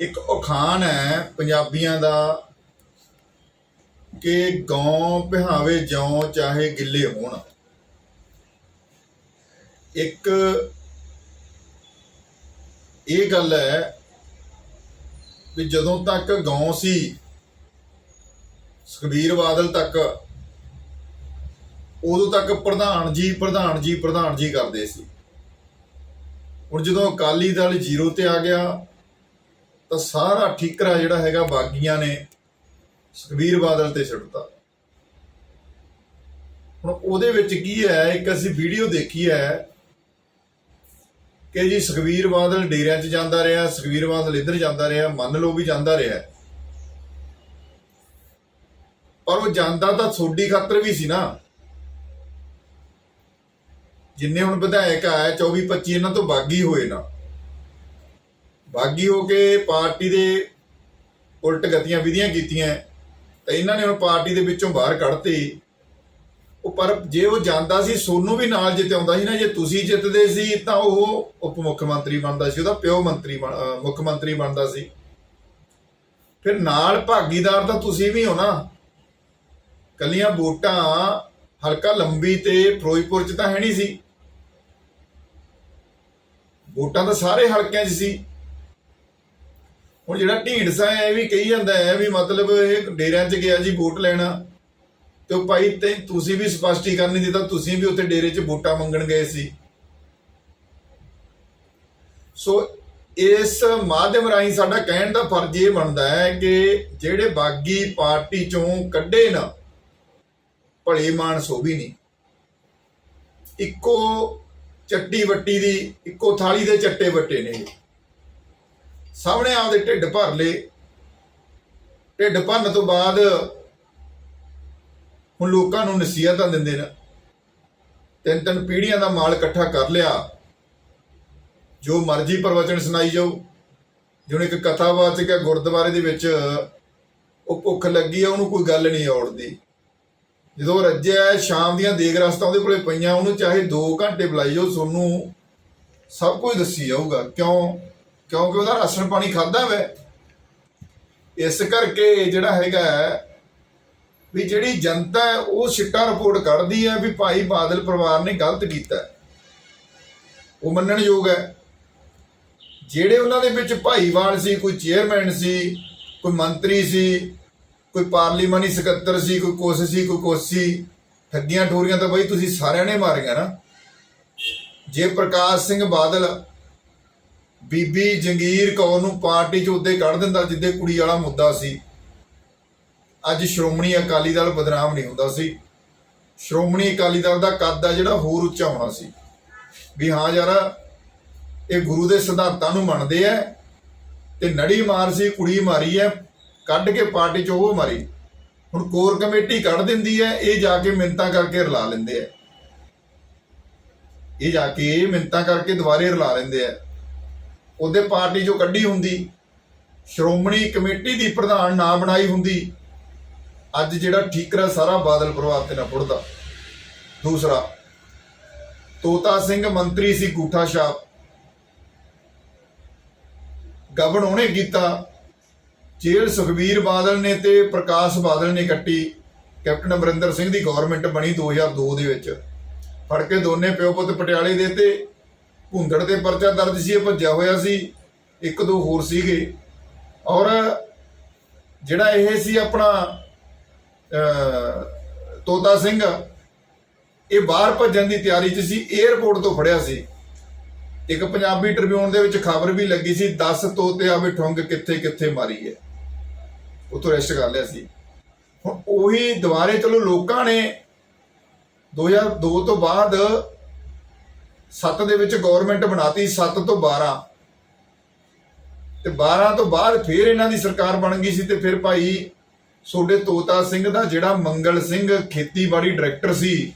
ਇੱਕ ਉਖਾਨ ਹੈ ਪੰਜਾਬੀਆਂ ਦਾ ਕਿ ਗਾਂ ਪਿਹਾਵੇ ਜੌ ਚਾਹੇ ਗਿੱਲੇ ਹੋਣ। ਇੱਕ ਇਹ ਗੱਲ ਹੈ ਵੀ ਜਦੋਂ ਤੱਕ ਗਾਂ ਸੀ, ਸੁਖਬੀਰ ਬਾਦਲ ਤੱਕ, ਉਦੋਂ ਤੱਕ ਪ੍ਰਧਾਨ ਜੀ ਪ੍ਰਧਾਨ ਜੀ ਪ੍ਰਧਾਨ ਜੀ ਕਰਦੇ ਸੀ। ਹੁਣ ਜਦੋਂ ਅਕਾਲੀ ਦਲ ਜ਼ੀਰੋ ਤੇ ਆ ਗਿਆ ਤਾਂ ਸਾਰਾ ਠੀਕਰਾ ਜਿਹੜਾ ਹੈਗਾ ਬਾਗੀਆਂ ਨੇ ਸੁਖਬੀਰ ਬਾਦਲ ਤੇ ਛੱਡਤਾ ਹੁਣ ਉਹਦੇ ਵਿੱਚ ਕੀ ਹੈ, ਇੱਕ ਅਸੀਂ ਵੀਡੀਓ ਦੇਖੀ ਹੈ ਕਿ ਜੀ ਸੁਖਬੀਰ ਬਾਦਲ ਡੇਰਿਆਂ 'ਚ ਜਾਂਦਾ ਰਿਹਾ, ਸੁਖਬੀਰ ਬਾਦਲ ਇੱਧਰ ਜਾਂਦਾ ਰਿਹਾ, ਮੰਨ ਲਓ ਵੀ ਜਾਂਦਾ ਰਿਹਾ। ਪਰ ਉਹ ਜਾਂਦਾ ਤਾਂ ਥੋੜੀ ਖਾਤਰ ਵੀ ਸੀ ਨਾ। ਜਿੰਨੇ ਹੁਣ ਵਿਧਾਇਕ ਆਏ 24 25 ਇਹਨਾਂ ਤੋਂ ਬਾਗੀ ਹੋਏ ਨਾ। ਬਾਗੀ ਹੋ ਕੇ ਪਾਰਟੀ ਦੇ ਉਲਟ ਗਤੀਆਂ ਵਿਧੀਆਂ ਕੀਤੀਆਂ ਤਾਂ ਇਹਨਾਂ ਨੇ ਹੁਣ ਪਾਰਟੀ ਦੇ ਵਿੱਚੋਂ ਬਾਹਰ ਕੱਢਤੇ। ਉਹ ਪਰ ਜੇ ਉਹ ਜਾਂਦਾ ਸੀ, ਸੋਨੂੰ ਵੀ ਨਾਲ ਜਿੱਤਿਆਉਂਦਾ ਸੀ ਨਾ, ਜੇ ਤੁਸੀਂ ਜਿੱਤਦੇ ਸੀ, ਤਾਂ ਉਹ ਉਪ ਮੁੱਖ ਮੰਤਰੀ ਬਣਦਾ ਸੀ, ਉਹਦਾ ਪਿਓ ਮੰਤਰੀ ਬਣ- ਮੁੱਖ ਮੰਤਰੀ ਬਣਦਾ ਸੀ। ਫਿਰ ਨਾਲ ਭਾਗੀਦਾਰ ਤਾਂ ਤੁਸੀਂ ਵੀ ਹੋ ਨਾ। ਕੱਲੀਆਂ ਵੋਟਾਂ ਹਲਕਾ ਲੰਬੀ ਤੇ ਫਿਰੋਜ਼ਪੁਰ ਚ ਤਾਂ ਹੈ ਨਹੀਂ ਸੀ। ਵੋਟਾਂ ਤਾਂ ਸਾਰੇ ਹਲਕਿਆਂ 'ਚ ਸੀ। ਹੁਣ ਜਿਹੜਾ ਢੀਂਡਸਾ ਹੈ ਇਹ ਵੀ ਕਹੀ ਜਾਂਦਾ ਹੈ ਵੀ ਮਤਲਬ ਇਹ ਡੇਰਿਆਂ 'ਚ ਗਿਆ ਜੀ ਵੋਟ ਲੈਣਾ। ਤੇ ਉਹ ਭਾਈ ਤੇ ਤੁਸੀਂ ਵੀ ਸਪਸ਼ਟੀਕਰਨ ਨਹੀਂ ਦਿੱਤਾ, ਤੁਸੀਂ ਵੀ ਉੱਥੇ ਡੇਰੇ 'ਚ ਵੋਟਾਂ ਮੰਗਣ ਗਏ ਸੀ। ਸੋ ਇਸ ਮਾਧਿਅਮ ਰਾਹੀਂ ਸਾਡਾ ਕਹਿਣ ਦਾ ਫਰਜ਼ ਇਹ ਬਣਦਾ ਹੈ ਕਿ ਜਿਹੜੇ ਬਾਗੀ ਪਾਰਟੀ ਚੋਂ ਕੱਢੇ ਨਾ, ਭਲੇ ਮਾਨਸ ਉਹ ਵੀ ਨਹੀਂ। ਇੱਕੋ ਚੱਟੀ ਵੱਟੀ ਦੀ, ਇੱਕੋ ਥਾਲੀ ਦੇ ਚੱਟੇ ਵੱਟੇ ਨੇ। ਇਹ। ਸਾਹਮਣੇ ਆਪਦੇ ਢਿੱਡ ਭਰ ਲਏ। ਢਿੱਡ ਭਰਨ ਤੋਂ ਬਾਅਦ ਹੁਣ ਲੋਕਾਂ ਨੂੰ ਨਸੀਹਤਾਂ ਦਿੰਦੇ ਨੇ। ਤਿੰਨ ਤਿੰਨ ਪੀੜ੍ਹੀਆਂ ਦਾ ਮਾਲ ਇਕੱਠਾ ਕਰ ਲਿਆ। ਜੋ ਮਰਜ਼ੀ ਪ੍ਰਵਚਨ ਸੁਣਾਈ ਜਾਓ ਜਿਵੇਂ ਇੱਕ ਕਥਾਵਾਚਕ ਹੈ, ਗੁਰਦੁਆਰੇ ਦੇ ਵਿੱਚ ਉਹ ਭੁੱਖ ਲੱਗੀ ਆ, ਉਹਨੂੰ ਕੋਈ ਗੱਲ ਨਹੀਂ ਔੜਦੀ। ਜਦੋਂ ਰੱਜਿਆ ਸ਼ਾਮ ਦੀਆਂ ਦੇਗ ਰਸਤਾ ਉਹਦੇ ਕੋਲੇ ਪਈਆਂ, ਉਹਨੂੰ ਚਾਹੇ 2 ਘੰਟੇ ਬੁਲਾਈ ਜਾਓ ਤੁਹਾਨੂੰ ਸਭ ਕੁਝ ਦੱਸੀ ਜਾਊਗਾ। ਕਿਉਂ? ਕਿਉਂਕਿ ਉਹਦਾ ਰਾਸ਼ਨ ਪਾਣੀ ਖਾਦਾ ਵੈ। ਇਸ ਕਰਕੇ ਜਿਹੜਾ ਹੈਗਾ ਹੈ, ਵੀ ਜਿਹੜੀ ਜਨਤਾ ਹੈ ਉਹ ਸਿੱਟਾ ਰਿਪੋਰਟ ਕੱਢਦੀ ਹੈ ਵੀ ਭਾਈ ਬਾਦਲ ਪਰਿਵਾਰ ਨੇ ਗਲਤ ਕੀਤਾ ਹੈ। ਉਹ ਮੰਨਣਯੋਗ ਹੈ। ਜਿਹੜੇ ਉਹਨਾਂ ਦੇ ਵਿੱਚ ਭਾਈਵਾਲ ਸੀ ਕੋਈ ਚੇਅਰਮੈਨ ਸੀ ਕੋਈ ਮੰਤਰੀ ਸੀ ਕੋਈ ਪਾਰਲੀਮਾਨੀ ਸਕੱਤਰ ਸੀ ਕੋਈ ਕੁਛ ਸੀ ਕੋਈ ਕੁਛ ਸੀ ਠੱਗੀਆਂ ਠੋਰੀਆਂ ਤਾਂ ਬਈ ਤੁਸੀਂ ਸਾਰਿਆਂ ਨੇ ਮਾਰੀਆਂ ਨਾ। ਜੇ ਪ੍ਰਕਾਸ਼ ਸਿੰਘ ਬਾਦਲ ਬੀਬੀ ਜੰਗੀਰ ਕੌਰ ਨੂੰ ਪਾਰਟੀ 'ਚ ਉੱਦੇ ਕੱਢ ਦਿੰਦਾ ਜਿੱਦੇ ਕੁੜੀ ਵਾਲਾ ਮੁੱਦਾ ਸੀ। ਅੱਜ ਸ਼੍ਰੋਮਣੀ ਅਕਾਲੀ ਦਲ ਬਦਨਾਮ ਨਹੀਂ ਹੁੰਦਾ ਸੀ। ਸ਼੍ਰੋਮਣੀ ਅਕਾਲੀ ਦਲ ਦਾ ਕੱਦ ਆ ਜਿਹੜਾ ਹੋਰ ਉੱਚਾ ਹੋਣਾ ਸੀ। ਵੀ ਹਾਂ ਯਾਰ, ਇਹ ਗੁਰੂ ਦੇ ਸਿਧਾਂਤਾਂ ਨੂੰ ਮੰਨਦੇ ਆ ਤੇ ਨੜੀ ਮਾਰ ਸੀ, ਕੁੜੀ ਮਾਰੀ ਹੈ ਕੱਢ ਕੇ ਪਾਰਟੀ 'ਚ ਉਹ ਮਾਰੀ। ਹੁਣ ਕੋਰ ਕਮੇਟੀ ਕੱਢ ਦਿੰਦੀ ਹੈ ਇਹ ਜਾ ਕੇ ਮਿੰਤਾਂ ਕਰਕੇ ਰਲਾ ਲੈਂਦੇ ਆ ਇਹ ਜਾ ਕੇ ਮਿੰਤਾਂ ਕਰਕੇ ਦੁਬਾਰੇ ਰਲਾ ਲੈਂਦੇ ਆ ਉਹਦੇ ਪਾਰਟੀ 'ਚੋਂ ਕੱਢੀ ਹੁੰਦੀ। ਸ਼੍ਰੋਮਣੀ ਕਮੇਟੀ ਦੀ ਪ੍ਰਧਾਨ ਨਾ ਬਣਾਈ ਹੁੰਦੀ। ਅੱਜ ਜਿਹੜਾ ਠੀਕਰਾ ਸਾਰਾ ਬਾਦਲ ਪਰਿਵਾਰ ਤੇ ਨਾ ਪੁੱਟਦਾ। ਦੂਸਰਾ, ਤੋਤਾ ਸਿੰਘ ਮੰਤਰੀ ਸੀ ਗੂਠਾ ਸ਼ਾਹ। ਗਵਨ ਉਹਨੇ ਕੀਤਾ। ਜੇਲ੍ਹ ਸੁਖਬੀਰ ਬਾਦਲ ਨੇ ਤੇ ਪ੍ਰਕਾਸ਼ ਬਾਦਲ ਨੇ ਕੱਟੀ। ਕੈਪਟਨ ਅਮਰਿੰਦਰ ਸਿੰਘ ਦੀ ਗਵਰਨਮੈਂਟ ਬਣੀ 2002 ਦੇ ਵਿੱਚ। ਫੜ ਕੇ ਦੋਨੇ ਪਿਓ ਪੁੱਤ ਪਟਿਆਲੇ ਦੇ ਤੇ ਘੁੰਦੜ ਤੇ ਪਰਚਾ ਦਰਜ ਸੀ, ਇਹ ਭੱਜਿਆ ਹੋਇਆ ਸੀ। ਇੱਕ ਦੋ ਹੋਰ ਸੀਗੇ। ਔਰ ਜਿਹੜਾ ਇਹ ਸੀ ਆਪਣਾ ਤੋਤਾ ਸਿੰਘ, ਇਹ ਬਾਹਰ ਭੱਜਣ ਦੀ ਤਿਆਰੀ 'ਚ ਸੀ 에ਅਰਪੋਰਟ ਤੋਂ ਫੜਿਆ ਸੀ। ਇੱਕ ਪੰਜਾਬੀ ਟ੍ਰਿਬਿਊਨ ਦੇ ਵਿੱਚ ਖਬਰ ਵੀ ਲੱਗੀ ਸੀ 10 ਤੋਤੇ ਆਵੇ ਠੁੰਗ ਕਿੱਥੇ ਕਿੱਥੇ ਮਾਰੀ ਹੈ। ਉਤੋਂ ਰੈਸਟ ਕਰ ਲਿਆ ਸੀ। ਹੁਣ ਉਹੀ ਦੁਬਾਰੇ ਚਲੋ ਲੋਕਾਂ ਨੇ 2002 ਤੋਂ ਬਾਅਦ 7 ਦੇ ਵਿੱਚ ਗਵਰਨਮੈਂਟ ਬਣਾਤੀ 7 ਤੋਂ 12 ਤੇ 12 ਤੋਂ ਬਾਅਦ ਫਿਰ ਇਹਨਾਂ ਦੀ ਸਰਕਾਰ ਬਣ ਗਈ ਸੀ ਤੇ ਫਿਰ ਭਾਈ ਸੋਡੇ ਤੋਤਾ ਸਿੰਘ ਦਾ ਜਿਹੜਾ ਮੰਗਲ ਸਿੰਘ ਖੇਤੀਬਾੜੀ ਡਾਇਰੈਕਟਰ ਸੀ,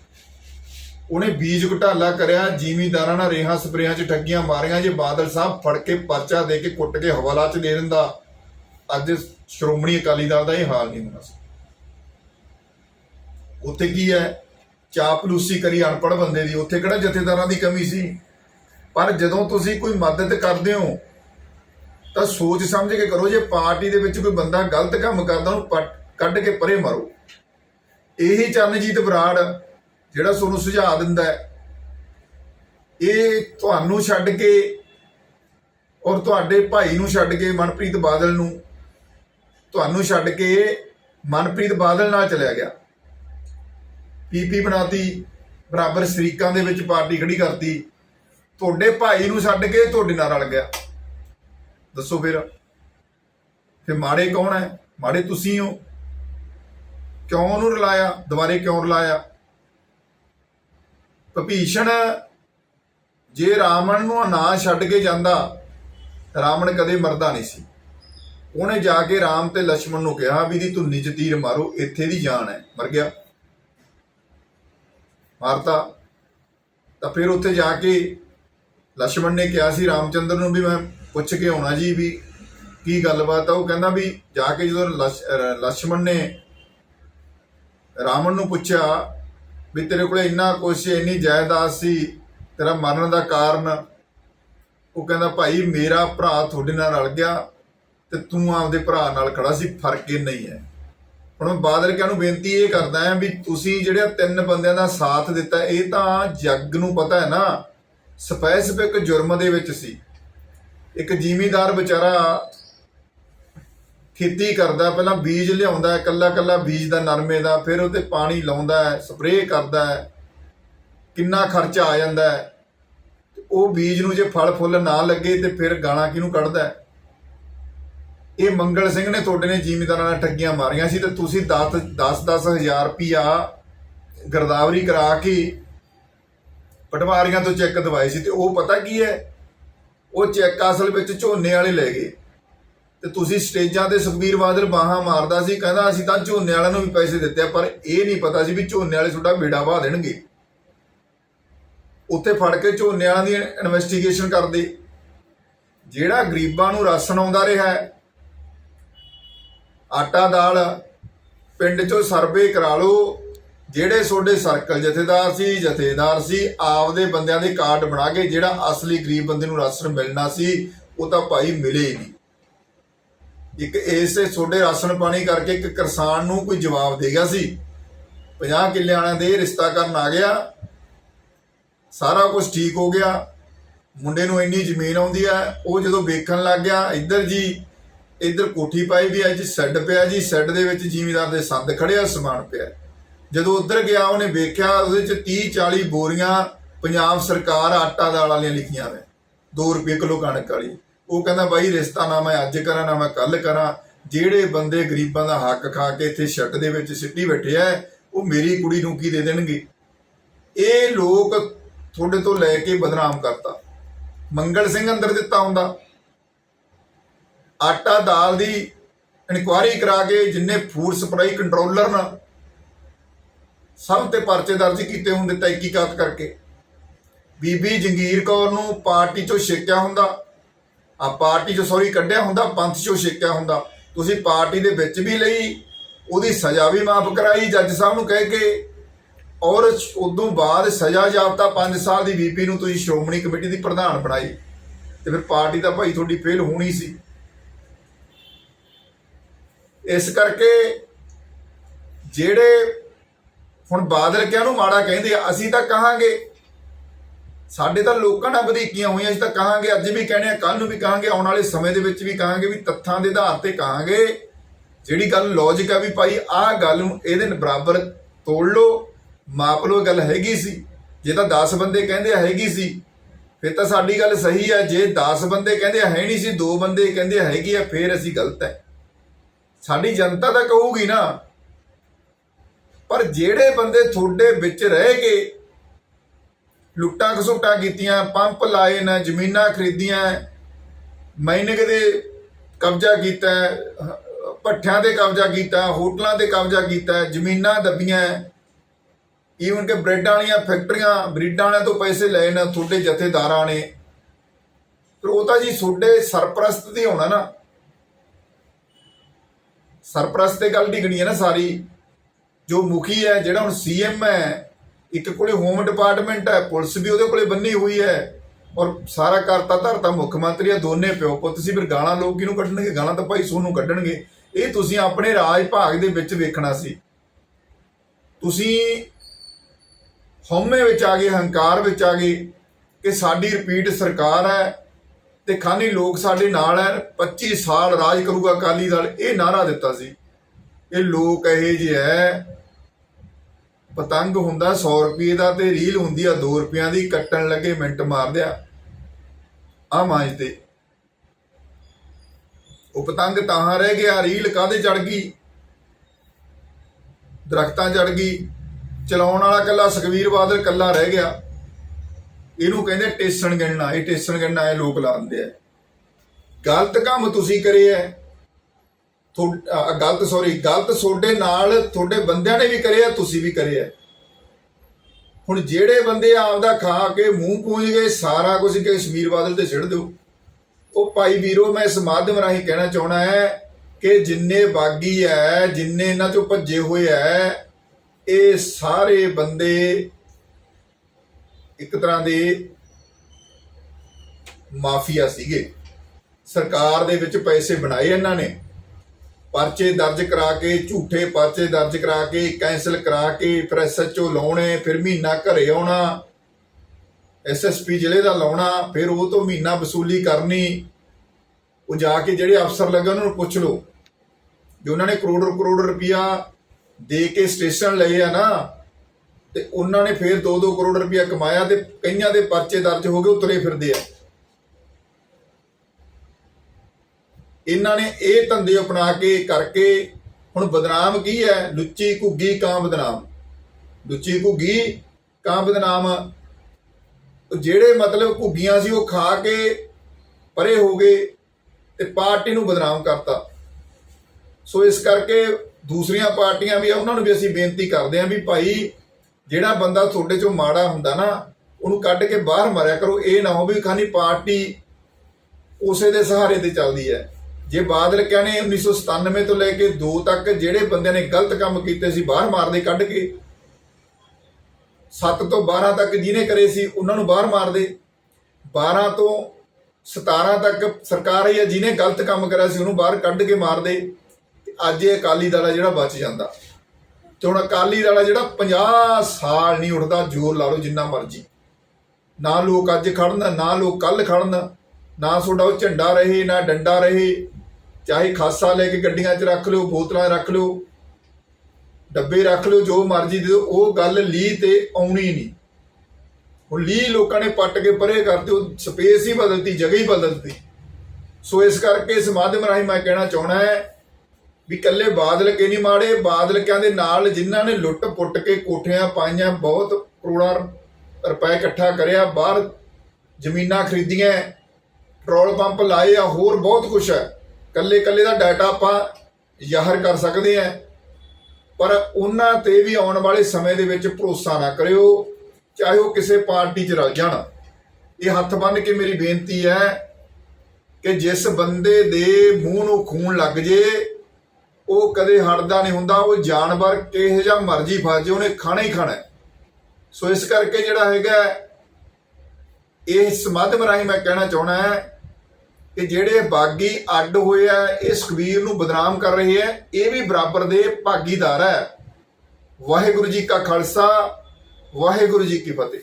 ਉਹਨੇ ਬੀਜ ਘੁਟਾਲਾ ਕਰਿਆ, ਜ਼ਿਮੀਂਦਾਰਾਂ ਨਾਲ ਰੇਹਾਂ ਸਪਰੇਆਂ 'ਚ ਠੱਗੀਆਂ ਮਾਰੀਆਂ, ਜੇ ਬਾਦਲ ਸਾਹਿਬ ਫੜ ਕੇ ਪਰਚਾ ਦੇ ਕੇ ਕੁੱਟ ਕੇ ਹਵਾਲਾ 'ਚ ਦੇ ਦਿੰਦਾ, ਅੱਜ ਸ਼੍ਰੋਮਣੀ ਅਕਾਲੀ ਦਲ ਦਾ ਇਹ ਹਾਲ ਨਹੀਂ ਹੋਣਾ ਸੀ। ਉੱਥੇ ਕੀ ਹੈ? ਚਾਪਲੂਸੀ ਕਰੀ ਅਨਪੜ੍ਹ ਬੰਦੇ ਦੀ, ਉੱਥੇ ਕਿਹੜਾ ਜਥੇਦਾਰਾਂ ਦੀ ਕਮੀ ਸੀ? ਪਰ ਜਦੋਂ ਤੁਸੀਂ ਕੋਈ ਮਦਦ ਕਰਦੇ ਹੋ, ਤਾਂ ਸੋਚ ਸਮਝ ਕੇ ਕਰੋ, ਜੇ ਪਾਰਟੀ ਦੇ ਵਿੱਚ ਕੋਈ ਬੰਦਾ ਗਲਤ ਕੰਮ ਕਰਦਾ, ਉਹਨੂੰ ਕੱਢ ਕੇ ਪਰੇ ਮਾਰੋ। ਇਹੀ ਚਰਨਜੀਤ ਬਰਾੜ, ਜਿਹੜਾ ਤੁਹਾਨੂੰ ਸੁਝਾਅ ਦਿੰਦਾ ਹੈ, ਇਹ ਤੁਹਾਨੂੰ ਛੱਡ ਕੇ ਔਰ ਤੁਹਾਡੇ ਭਾਈ ਨੂੰ ਛੱਡ ਕੇ ਮਨਪ੍ਰੀਤ ਬਾਦਲ ਨੂੰ, ਤੁਹਾਨੂੰ ਛੱਡ ਕੇ ਮਨਪ੍ਰੀਤ ਬਾਦਲ ਨਾਲ ਚਲਿਆ ਗਿਆ। ਪੀਪੀ ਬਣਾਤੀ, ਬਰਾਬਰ ਸ਼ਰੀਕਾਂ ਦੇ ਵਿੱਚ ਪਾਰਟੀ ਖੜੀ ਕਰਤੀ। ਤੁਹਾਡੇ ਭਾਈ ਨੂੰ ਛੱਡ ਕੇ ਤੁਹਾਡੇ ਨਾਲ ਰਲ ਗਿਆ। ਦੱਸੋ ਫਿਰ ਫਿਰ ਮਾੜੇ ਕੌਣ ਹੈ? ਮਾੜੇ ਤੁਸੀਂ ਹੋ। ਕਿਉਂ ਉਹਨੂੰ ਰਲਾਇਆ? ਦੁਬਾਰੇ ਕਿਉਂ ਰਲਾਇਆ? ਭੀਸ਼ਣ, ਜੇ ਰਾਵਣ ਨੂੰ ਨਾ ਛੱਡ ਕੇ ਜਾਂਦਾ, ਰਾਵਣ ਕਦੇ ਮਰਦਾ ਨਹੀਂ ਸੀ। ਉਹਨੇ ਜਾ ਕੇ ਰਾਮ ਤੇ ਲక్ష్మణ ਨੂੰ ਕਿਹਾ ਵੀ ਦੀ ਧੁੰਨੀ ਚ ਤੀਰ ਮਾਰੋ, ਇੱਥੇ ਦੀ ਜਾਨ ਹੈ। ਮਰ ਗਿਆ। ਮਾਰਤਾ ਤਾਂ ਫਿਰ ਉੱਥੇ ਜਾ ਕੇ ਲక్ష్మణ ਨੇ ਕਿਹਾ ਸੀ, ਰਾਮਚੰਦਰ ਨੂੰ ਵੀ ਮੈਂ ਪੁੱਛ ਕੇ ਆਉਣਾ ਜੀ ਵੀ ਕੀ ਗੱਲਬਾਤ ਆ। ਉਹ ਕਹਿੰਦਾ ਵੀ ਜਾ ਕੇ ਜਦੋਂ ਲక్ష్మణ ਨੇ ਰਾਵਣ ਨੂੰ ਪੁੱਛਿਆ ਵੀ ਤੇਰੇ ਕੋਲੇ ਇੰਨਾ ਕੁਛ, ਇੰਨੀ ਜਾਇਦਾਦ ਸੀ, ਤੇਰਾ ਮਰਨ ਦਾ ਕਾਰਨ। ਉਹ ਕਹਿੰਦਾ, ਭਾਈ, ਮੇਰਾ ਭਰਾ ਤੁਹਾਡੇ ਨਾਲ ਰਲ ਗਿਆ ਤੇ ਤੂੰ ਆਪਦੇ ਭਰਾ ਨਾਲ ਖੜਾ ਸੀ, ਫ਼ਰਕ ਇਹ ਨਹੀਂ ਹੈ। ਹੁਣ ਮੈਂ ਬਾਦਲ ਕਿਆਂ ਨੂੰ ਬੇਨਤੀ ਇਹ ਕਰਦਾ ਹਾਂ ਵੀ ਤੁਸੀਂ ਜਿਹੜਾ ਤਿੰਨ ਬੰਦਿਆਂ ਦਾ ਸਾਥ ਦਿੱਤਾ, ਇਹ ਤਾਂ ਜੱਗ ਨੂੰ ਪਤਾ ਹੈ ਨਾ, ਸਪੈਸਿਫਿਕ ਜੁਰਮ ਦੇ ਵਿੱਚ ਸੀ। ਇੱਕ ਜ਼ਿਮੀਦਾਰ ਵਿਚਾਰਾ ਖੇਤੀ ਕਰਦਾ, ਪਹਿਲਾਂ ਬੀਜ ਲਿਆਉਂਦਾ ਹੈ ਕੱਲਾ ਕੱਲਾ ਬੀਜ ਦਾ ਨਰਮੇ ਦਾ, ਫਿਰ ਉਹਤੇ ਪਾਣੀ ਲਾਉਂਦਾ ਹੈ ਸਪਰੇਅ ਕਰਦਾ, ਕਿੰਨਾ ਖਰਚਾ ਆ ਜਾਂਦਾ। ਉਹ ਬੀਜ ਨੂੰ ਜੇ ਫਲ ਫੁੱਲ ਨਾ ਲੱਗੇ ਤੇ ਫਿਰ ਗਾਣਾ ਕਿਹਨੂੰ ਕੱਢਦਾ? ਇਹ ਮੰਗਲ ਸਿੰਘ ਨੇ ਤੁਹਾਡੇ ਨੇ ਜ਼ਿਮੀਦਾਰਾਂ ਨਾਲ ਠੱਗੀਆਂ ਮਾਰੀਆਂ ਸੀ ਤੇ ਤੁਸੀਂ 10 10 ਹਜ਼ਾਰ ਰੁਪਿਆ ਗਰਦਾਵਰੀ ਕਰਾ ਕੇ ਪਟਵਾਰੀਆਂ ਤੋਂ ਚੈੱਕ ਦਵਾਏ ਸੀ ਤੇ ਉਹ ਪਤਾ ਕੀ ਹੈ? ਉਹ ਚੈੱਕ ਅਸਲ ਵਿੱਚ ਝੋਨੇ ਵਾਲੇ ਲੈ ਗਏ। ਤੇ ਤੁਸੀਂ ਸਟੇਜਾਂ ਤੇ ਸੁਖਬੀਰ ਬਾਦਲ ਬਾਹਾਂ ਮਾਰਦਾ ਸੀ ਕਹਿੰਦਾ ਅਸੀਂ ਤਾਂ ਝੋਨੇ ਵਾਲਿਆਂ ਨੂੰ ਵੀ ਪੈਸੇ ਦਿੱਤੇ ਆ, ਪਰ ਇਹ ਨਹੀਂ ਪਤਾ ਸੀ ਵੀ ਝੋਨੇ ਵਾਲੇ ਤੁਹਾਡਾ ਬੇੜਾ ਵਾਹ ਦੇਣਗੇ। ਉੱਥੇ ਫੜ ਕੇ ਝੋਨੇ ਵਾਲਿਆਂ ਦੀ ਇਨਵੈਸਟੀਗੇਸ਼ਨ ਕਰਦੇ। ਜਿਹੜਾ ਗਰੀਬਾਂ ਨੂੰ ਰਾਸ਼ਨ ਆਉਂਦਾ ਰਿਹਾ ਹੈ ਆਟਾ ਦਾਲ ਪਿੰਡ ਚੋਂ ਸਰਵੇ ਕਰਾ ਲਓ। ਜਿਹੜੇ ਤੁਹਾਡੇ ਸਰਕਲ ਜਥੇਦਾਰ ਸੀ ਜਥੇਦਾਰ ਸੀ, ਆਪਦੇ ਬੰਦਿਆਂ ਦੇ ਕਾਰਡ ਬਣਾ ਕੇ ਜਿਹੜਾ ਅਸਲੀ ਗਰੀਬ ਬੰਦੇ ਨੂੰ ਰਾਸ਼ਨ ਮਿਲਣਾ ਸੀ, ਉਹ ਤਾਂ ਭਾਈ ਮਿਲੇ ਹੀ ਨਹੀਂ। ਇੱਕ ਇਸੇ ਤੁਹਾਡੇ ਰਾਸ਼ਨ ਪਾਣੀ ਕਰਕੇ ਇੱਕ ਕਿਸਾਨ ਨੂੰ ਕੋਈ ਜਵਾਬ ਦੇ ਗਿਆ ਸੀ। 50 ਕਿੱਲੇ ਵਾਲਿਆਂ ਦੇ ਰਿਸ਼ਤਾ ਕਰਨ ਆ ਗਿਆ। ਸਾਰਾ ਕੁਝ ਠੀਕ ਹੋ ਗਿਆ। ਮੁੰਡੇ ਨੂੰ ਇੰਨੀ ਜ਼ਮੀਨ ਆਉਂਦੀ ਆ ਉਹ ਜਦੋਂ ਵੇਖਣ ਲੱਗ ਗਿਆ, ਇੱਧਰ ਜੀ ਇੱਧਰ ਕੋਠੀ ਪਾਈ ਵੀ ਆ ਜੀ ਸੈੱਡ ਪਿਆ ਜੀ, ਸੈੱਡ ਦੇ ਵਿੱਚ ਜ਼ਿਮੀਦਾਰ ਦੇ ਸੰਦ ਖੜਿਆ ਸਮਾਨ ਪਿਆ। ਜਦੋਂ ਉੱਧਰ ਗਿਆ, ਉਹਨੇ ਵੇਖਿਆ, ਉਹਦੇ ਚ 30 40 ਬੋਰੀਆਂ ਪੰਜਾਬ ਸਰਕਾਰ ਆਟਾ ਦਾਲ ਵਾਲੀਆਂ ਲਿਖੀਆਂ ਨੇ 2 ਰੁਪਏ ਕਿਲੋ ਕਣਕ ਵਾਲੀ। ਉਹ ਕਹਿੰਦਾ, ਬਾਈ, ਰਿਸ਼ਤਾ ਨਾ ਮੈਂ ਅੱਜ ਕਰਾਂ, ਨਾ ਮੈਂ ਕੱਲ ਕਰਾਂ। ਜਿਹੜੇ ਬੰਦੇ ਗਰੀਬਾਂ ਦਾ ਹੱਕ ਖਾ ਕੇ ਇੱਥੇ ਛੱਟ ਦੇ ਵਿੱਚ ਸਿੱਟੀ ਬੈਠੇ ਆ, ਉਹ ਮੇਰੀ ਕੁੜੀ ਨੂੰ ਕੀ ਦੇ ਦੇਣਗੇ? ਇਹ ਲੋਕ ਤੁਹਾਡੇ ਤੋਂ ਲੈ ਕੇ ਬਦਨਾਮ ਕਰਤਾ। ਮੰਗਲ ਸਿੰਘ ਅੰਦਰ ਦਿੱਤਾ ਹੁੰਦਾ। ਆਟਾ ਦਾਲ ਦੀ ਇਨਕੁਆਇਰੀ ਕਰਾ ਕੇ ਜਿੰਨੇ ਫੂਡ ਸਪਲਾਈ ਕੰਟਰੋਲਰ ਨਾ ਸਭ ਤੇ ਪਰਚੇ ਦਰਜ ਕੀਤੇ ਹੁੰਦੇ ਤਹਿਕੀਕਾਤ ਕਰਕੇ। ਬੀਬੀ ਜੰਗੀਰ ਕੌਰ ਨੂੰ ਪਾਰਟੀ ਚੋਂ ਛੇਕਿਆ ਹੁੰਦਾ ਆ ਪਾਰਟੀ ਚੋਂ ਸੌਰੀ ਕੱਢਿਆ ਹੁੰਦਾ, ਪੰਥ ਚੋਂ ਛੇਕਿਆ ਹੁੰਦਾ। ਤੁਸੀਂ ਪਾਰਟੀ ਦੇ ਵਿੱਚ ਵੀ ਲਈ, ਉਹਦੀ ਸਜ਼ਾ ਵੀ ਮਾਫ ਕਰਾਈ, ਜੱਜ ਸਾਹਿਬ ਨੂੰ ਕਹਿ ਕੇ। ਔਰ ਉਦੋਂ ਬਾਅਦ ਸਜ਼ਾ ਜਾਪਤਾ 5 ਸਾਲ ਦੀ ਬੀਪੀ ਨੂੰ ਤੁਸੀਂ ਸ਼੍ਰੋਮਣੀ ਕਮੇਟੀ ਦੀ ਪ੍ਰਧਾਨ ਬਣਾਈ। ਤੇ ਫਿਰ ਪਾਰਟੀ ਤਾਂ ਭਾਈ ਤੁਹਾਡੀ ਫੇਲ ਹੋਣੀ ਸੀ। ਇਸ ਕਰਕੇ ਜਿਹੜੇ ਹੁਣ ਬਾਦਲ ਕਿਆ ਨੂੰ ਮਾੜਾ ਕਹਿੰਦੇ ਆ, ਅਸੀਂ ਤਾਂ ਕਹਾਂਗੇ। ਸਾਡੇ ਤਾਂ ਲੋਕਾਂ ਨਾਲ ਵਧੀਕੀਆਂ ਹੋਈਆਂ, ਅਸੀਂ ਤਾਂ ਕਹਾਂਗੇ, ਅੱਜ ਵੀ ਕਹਿੰਦੇ ਆ ਕੱਲ ਨੂੰ ਵੀ ਕਹਾਂਗੇ, ਆਉਣ ਵਾਲੇ ਸਮੇਂ ਦੇ ਵਿੱਚ ਵੀ ਕਹਾਂਗੇ, ਵੀ ਤੱਥਾਂ ਦੇ ਆਧਾਰ ਤੇ ਕਹਾਂਗੇ। ਜਿਹੜੀ ਗੱਲ ਲੌਜੀਕ ਆ ਵੀ ਭਾਈ, ਆਹ ਗੱਲ ਨੂੰ ਇਹਦੇ ਬਰਾਬਰ ਤੋੜ ਲਓ, ਮਾਪ ਲਓ ਗੱਲ ਹੈਗੀ ਸੀ। ਜੇ ਤਾਂ 10 ਬੰਦੇ ਕਹਿੰਦੇ ਆ, ਹੈਗੀ ਸੀ। ਫਿਰ ਤਾਂ ਸਾਡੀ ਗੱਲ ਸਹੀ ਆ, ਜੇ 10 ਬੰਦੇ ਕਹਿੰਦੇ ਆ, ਹੈ ਨਹੀਂ ਸੀ, ਦੋ ਬੰਦੇ ਕਹਿੰਦੇ ਆ, ਹੈਗੀ ਆ, ਫਿਰ ਅਸੀਂ ਗਲਤ ਹੈ ਸਾਡੀ ਜਨਤਾ ਤਾਂ ਕਹੂਗੀ ਨਾ ਪਰ ਜਿਹੜੇ ਬੰਦੇ ਤੁਹਾਡੇ ਵਿੱਚ ਰਹਿ ਕੇ ਲੁੱਟਾਂ ਖਸੁੱਟਾਂ ਕੀਤੀਆਂ ਪੰਪ ਲਾਏ ਨਾ ਜ਼ਮੀਨਾਂ ਖਰੀਦੀਆਂ ਮਾਈਨਿੰਗ ਦੇ ਕਬਜ਼ਾ ਕੀਤਾ ਹੈ, ਭੱਠਿਆਂ ਤੇ ਕਬਜ਼ਾ ਕੀਤਾ ਹੋਟਲਾਂ ਤੇ ਕਬਜ਼ਾ ਕੀਤਾ ਜ਼ਮੀਨਾਂ ਦੱਬੀਆਂ ਈਵਨ ਕਿ ਬ੍ਰੈਡਾਂ ਵਾਲੀਆਂ ਫੈਕਟਰੀਆਂ ਬਰੀਡਾਂ ਵਾਲਿਆਂ ਤੋਂ ਪੈਸੇ ਲਏ ਨਾ ਤੁਹਾਡੇ ਜਥੇਦਾਰਾਂ ਨੇ। ਫਿਰ ਉਹ ਤਾਂ ਜੀ ਤੁਹਾਡੇ ਸਰਪ੍ਰਸਤ ਦੀ ਹੋਣਾ ਨਾ। ਸਰਪ੍ਰਸਤ ਤੇ ਗੱਲ ਡਿਗਣੀ ਹੈ ਨਾ ਸਾਰੀ। ਜੋ ਮੁਖੀ ਹੈ, ਜਿਹੜਾ ਹੁਣ ਸੀਐਮ ਹੈ, ਇੱਕ ਕੋਲੇ ਹੋਮ ਡਿਪਾਰਟਮੈਂਟ ਹੈ, ਪੁਲਿਸ ਵੀ ਉਹਦੇ ਕੋਲੇ ਬੰਨੀ ਹੋਈ ਹੈ। ਔਰ ਸਾਰਾ ਕਰਤਾ ਧਰਤਾ ਮੁੱਖ ਮੰਤਰੀ ਆ ਦੋਨੇ ਪਿਓ ਪੁੱਤ ਸੀ, ਫਿਰ ਗਾਲਾਂ ਲੋਕ ਕਿਹਨੂੰ ਕੱਢਣਗੇ? ਗਾਲਾਂ ਤਾਂ ਭਾਈ ਸੋਨੂੰ ਕੱਢਣਗੇ। ਇਹ ਤੁਸੀਂ ਆਪਣੇ ਰਾਜ ਭਾਗ ਦੇ ਵਿੱਚ ਵੇਖਣਾ ਸੀ। ਤੁਸੀਂ ਹਉਮੈ ਵਿੱਚ ਆ ਗਏ, ਹੰਕਾਰ ਵਿੱਚ ਆ ਗਏ ਕਿ ਸਾਡੀ ਰਿਪੀਟ ਸਰਕਾਰ ਹੈ ਤੇ ਖਾਨੀ ਲੋਕ ਸਾਡੇ ਨਾਲ ਹੈ 25 ਸਾਲ ਰਾਜ ਕਰੂਗਾ ਅਕਾਲੀ ਦਲ, ਇਹ ਨਾਰਾ ਦਿੱਤਾ ਸੀ। ਇਹ ਲੋਕ ਇਹ ਜਿਹੇ ਹੈ, ਪਤੰਗ ਹੁੰਦਾ 100 ਰੁਪਏ ਦਾ ਤੇ ਰੀਲ ਹੁੰਦੀ ਆ 2 ਰੁਪਿਆਂ ਦੀ, ਕੱਟਣ ਲੱਗੇ ਮਿੰਟ ਮਾਰਦੇ ਆ। ਆ ਮਾਂਜ ਤੇ। ਉਹ ਪਤੰਗ ਤਾਂ ਰਹਿ ਗਿਆ, ਰੀਲ ਕਾਦੇ ਚੜ ਗਈ? ਦਰਖਤਾਂ ਚੜ ਗਈ। ਚਲਾਉਣ ਵਾਲਾ ਕੱਲਾ ਸੁਖਵੀਰ ਬਾਦਲ ਕੱਲਾ ਰਹਿ ਗਿਆ। ਇਹਨੂੰ ਕਹਿੰਦੇ ਟੇਸਣ ਗਿਣਨਾ, ਇਹ ਟੇਸਣ ਗਿਣਨਾ ਇਹ ਲੋਕ ਲਾਉਂਦੇ ਆ। ਗਲਤ ਕੰਮ ਤੁਸੀਂ ਕਰੇ ਐ। ਗਲਤ ਸੌਰੀ ਗਲਤ ਤੁਹਾਡੇ ਨਾਲ ਤੁਹਾਡੇ ਬੰਦਿਆਂ ਨੇ ਵੀ ਕਰਿਆ ਤੁਸੀਂ ਵੀ ਕਰਿਆ ਹੁਣ ਜਿਹੜੇ ਬੰਦੇ ਆਪਦਾ ਖਾ ਕੇ ਮੂੰਹ ਪੂੰਝ ਗਏ, ਸਾਰਾ ਕੁਝ ਕਿ ਕਸ਼ਮੀਰ ਬਾਦਲ ਤੇ ਛੱਡ ਦਿਓ। ਉਹ ਭਾਈ ਵੀਰੋ, ਮੈਂ ਇਸ ਮਾਧਿਅਮ ਰਾਹੀਂ ਕਹਿਣਾ ਚਾਹਣਾ ਹੈ ਕਿ ਜਿੰਨੇ ਬਾਗੀ ਹੈ ਜਿੰਨੇ ਇਹਨਾਂ ਚੋਂ ਭੱਜੇ ਹੋਏ ਹੈ ਇਹ ਸਾਰੇ ਬੰਦੇ ਇੱਕ ਤਰ੍ਹਾਂ ਦੇ ਮਾਫੀਆ ਸੀਗੇ। ਸਰਕਾਰ ਦੇ ਵਿੱਚ ਪੈਸੇ ਬਣਾਏ ਇਹਨਾਂ ਨੇ। ਪਰਚੇ ਦਰਜ ਕਰਾ ਕੇ, ਝੂਠੇ ਪਰਚੇ ਦਰਜ ਕਰਾ ਕੇ, ਕੈਂਸਲ ਕਰਾ ਕੇ, ਫਿਰ ਐਸਐਚਓ ਲਾਉਣੇ, ਫਿਰ ਮਹੀਨਾ ਘਰੇ ਆਉਣਾ ਐਸਐਸਪੀ ਜ਼ਿਲ੍ਹੇ ਦਾ ਲਾਉਣਾ, ਫਿਰ ਉਹ ਤੋਂ ਮਹੀਨਾ ਵਸੂਲੀ ਕਰਨੀ। ਉਹ ਜਾ ਕੇ ਜਿਹੜੇ ਅਫਸਰ ਲੱਗੇ ਉਹਨਾਂ ਨੂੰ ਪੁੱਛ ਲਓ। ਜੋ ਉਹਨਾਂ ਨੇ ਕਰੋੜ ਕਰੋੜ ਰੁਪਇਆ ਦੇ ਕੇ ਸਟੇਸ਼ਨ ਲਏ ਆ ਨਾ ਤੇ ਉਹਨਾਂ ਨੇ ਫਿਰ 2-2 ਕਰੋੜ ਰੁਪਇਆ ਕਮਾਇਆ ਤੇ ਕਈਆਂ ਦੇ ਪਰਚੇ ਦਰਜ ਹੋ ਗਏ ਉਹ ਤੁਰੇ ਫਿਰਦੇ ਆ। ਇਹਨਾਂ ਨੇ ਇਹ ਧੰਦੇ ਅਪਣਾ ਕੇ ਕਰਕੇ ਹੁਣ ਬਦਨਾਮ ਕੀ ਹੈ? ਲੁੱਚੀ ਘੁੱਗੀ, ਕਾਂ ਬਦਨਾਮ। ਲੁੱਚੀ ਘੁੱਗੀ, ਕਾਂ ਬਦਨਾਮ। ਜਿਹੜੇ ਮਤਲਬ ਘੁੱਗੀਆਂ ਸੀ, ਉਹ ਖਾ ਕੇ ਪਰੇ ਹੋ ਗਏ ਤੇ ਪਾਰਟੀ ਨੂੰ ਬਦਨਾਮ ਕਰਤਾ। ਸੋ ਇਸ ਕਰਕੇ ਦੂਸਰੀਆਂ ਪਾਰਟੀਆਂ ਵੀ ਉਹਨਾਂ ਨੂੰ ਵੀ ਅਸੀਂ ਬੇਨਤੀ ਕਰਦੇ ਹਾਂ ਵੀ ਭਾਈ ਜਿਹੜਾ ਬੰਦਾ ਤੁਹਾਡੇ ਚੋਂ ਮਾੜਾ ਹੁੰਦਾ ਨਾ, ਉਹਨੂੰ ਕੱਢ ਕੇ ਬਾਹਰ ਮਾਰਿਆ ਕਰੋ। ਇਹ ਨਾ ਹੋਵੇ ਖਾਨੀ ਪਾਰਟੀ ਉਸੇ ਦੇ ਸਹਾਰੇ ਤੇ ਚੱਲਦੀ ਹੈ। ਜੇ ਬਾਦਲ ਕਹਿੰਦੇ 1997 ਤੋਂ ਲੈ ਕੇ 2 ਤੱਕ ਜਿਹੜੇ ਬੰਦਿਆਂ ਨੇ ਗਲਤ ਕੰਮ ਕੀਤੇ ਸੀ, ਬਾਹਰ ਮਾਰਦੇ ਕੱਢ ਕੇ 7 ਤੋਂ 12 ਤੱਕ ਜਿਹਨੇ ਕਰੇ ਸੀ, ਉਹਨਾਂ ਨੂੰ ਬਾਹਰ ਮਾਰਦੇ। 12 ਤੋਂ 17 ਤੱਕ ਸਰਕਾਰ ਹੀ ਹੈ ਜਿਹਨੇ ਗਲਤ ਕੰਮ ਕਰਿਆ ਸੀ, ਉਹਨੂੰ ਬਾਹਰ ਕੱਢ ਕੇ ਮਾਰਦੇ। ਅੱਜ ਇਹ ਅਕਾਲੀ ਦਲ ਆ ਜਿਹੜਾ ਬਚ ਜਾਂਦਾ। ਤੇ ਹੁਣ ਅਕਾਲੀ ਦਲ ਆ ਜਿਹੜਾ 50 ਸਾਲ ਨਹੀਂ ਉੱਠਦਾ ਜ਼ੋਰ ਲਾ ਲਓ ਜਿੰਨਾ ਮਰਜ਼ੀ। ਨਾ ਲੋਕ ਅੱਜ ਖੜਨ, ਨਾ ਲੋਕ ਕੱਲ ਖੜਨ, ਨਾ ਤੁਹਾਡਾ ਉਹ ਝੰਡਾ ਰਹੇ, ਨਾ ਡੰਡਾ ਰਹੇ, ਚਾਹੇ ਖਾਸਾ ਲੈ ਕੇ ਗੱਡੀਆਂ 'ਚ ਰੱਖ ਲਿਓ, ਬੋਤਲਾਂ ਰੱਖ ਲਿਓ, ਡੱਬੇ ਰੱਖ ਲਿਓ, ਜੋ ਮਰਜ਼ੀ ਦੇ ਦਿਓ, ਉਹ ਗੱਲ ਲੀ ਤੇ ਆਉਣੀ ਨਹੀਂ। ਹੁਣ ਲੀ ਲੋਕਾਂ ਨੇ ਪੱਟ ਕੇ ਪਰੇ ਕਰਤੇ, ਉਹ ਸਪੇਸ ਹੀ ਬਦਲਤੀ, ਜਗ੍ਹਾ ਹੀ ਬਦਲਤੀ। ਸੋ ਇਸ ਕਰਕੇ ਇਸ ਮਾਧਿਅਮ ਰਾਹੀਂ ਮੈਂ ਕਹਿਣਾ ਚਾਹਣਾ ਹੈ ਵੀ ਕੱਲੇ ਬਾਦਲ ਕੇ ਨਹੀਂ ਮਾੜੇ ਬਾਦਲਕਿਆਂ ਦੇ ਨਾਲ ਜਿਨ੍ਹਾਂ ਨੇ ਲੁੱਟ ਪੁੱਟ ਕੇ ਕੋਠੀਆਂ ਪਾਈਆਂ, ਬਹੁਤ ਕਰੋੜਾਂ ਰੁਪਏ ਇਕੱਠਾ ਕਰਿਆ, ਬਾਹਰ ਜ਼ਮੀਨਾਂ ਖਰੀਦੀਆਂ, ਪੈਟਰੋਲ ਪੰਪ ਲਾਏ ਆ, ਹੋਰ ਬਹੁਤ ਕੁਝ ਹੈ। ਕੱਲੇ ਕੱਲੇ ਦਾ ਡਾਟਾ ਆਪਾਂ ਜ਼ਾਹਰ ਕਰ ਸਕਦੇ ਆ ਪਰ ਉਹਨਾਂ ਤੇ ਵੀ ਆਉਣ ਵਾਲੇ ਸਮੇਂ ਦੇ ਵਿੱਚ ਭਰੋਸਾ ਨਾ ਕਰਿਓ, ਚਾਹੇ ਉਹ ਕਿਸੇ ਪਾਰਟੀ 'ਚ ਰਲ ਜਾਣ। ਇਹ ਹੱਥ ਬੰਨ ਕੇ ਮੇਰੀ ਬੇਨਤੀ ਹੈ ਕਿ ਜਿਸ ਬੰਦੇ ਦੇ ਮੂੰਹ ਨੂੰ ਖੂਨ ਲੱਗ ਜੇ ਉਹ ਕਦੇ ਹਟਦਾ ਨਹੀਂ ਹੁੰਦਾ, ਉਹ ਜਾਨਵਰ ਕਿਹੋ ਜਿਹਾ ਮਰਜ਼ੀ ਫਸ ਜੇ ਉਹਨੇ ਖਾਣਾ ਹੀ ਖਾਣਾ ਸੋ ਇਸ ਕਰਕੇ ਜਿਹੜਾ ਹੈਗਾ ਇਸ ਮਾਧਿਅਮ ਰਾਹੀਂ ਮੈਂ ਕਹਿਣਾ ਚਾਹਣਾ ਹੈ ਕਿ ਜਿਹੜੇ ਬਾਗੀ ਅੱਡ ਹੋਏ ਆ, ਇਹ ਸੁਖਬੀਰ ਨੂੰ ਬਦਨਾਮ ਕਰ ਰਹੇ ਆ, ਇਹ ਵੀ ਬਰਾਬਰ ਦੇ ਭਾਗੀਦਾਰ ਹੈ। ਵਾਹਿਗੁਰੂ ਜੀ ਕਾ ਖਾਲਸਾ, ਵਾਹਿਗੁਰੂ ਜੀ ਕੀ ਫਤਿਹ।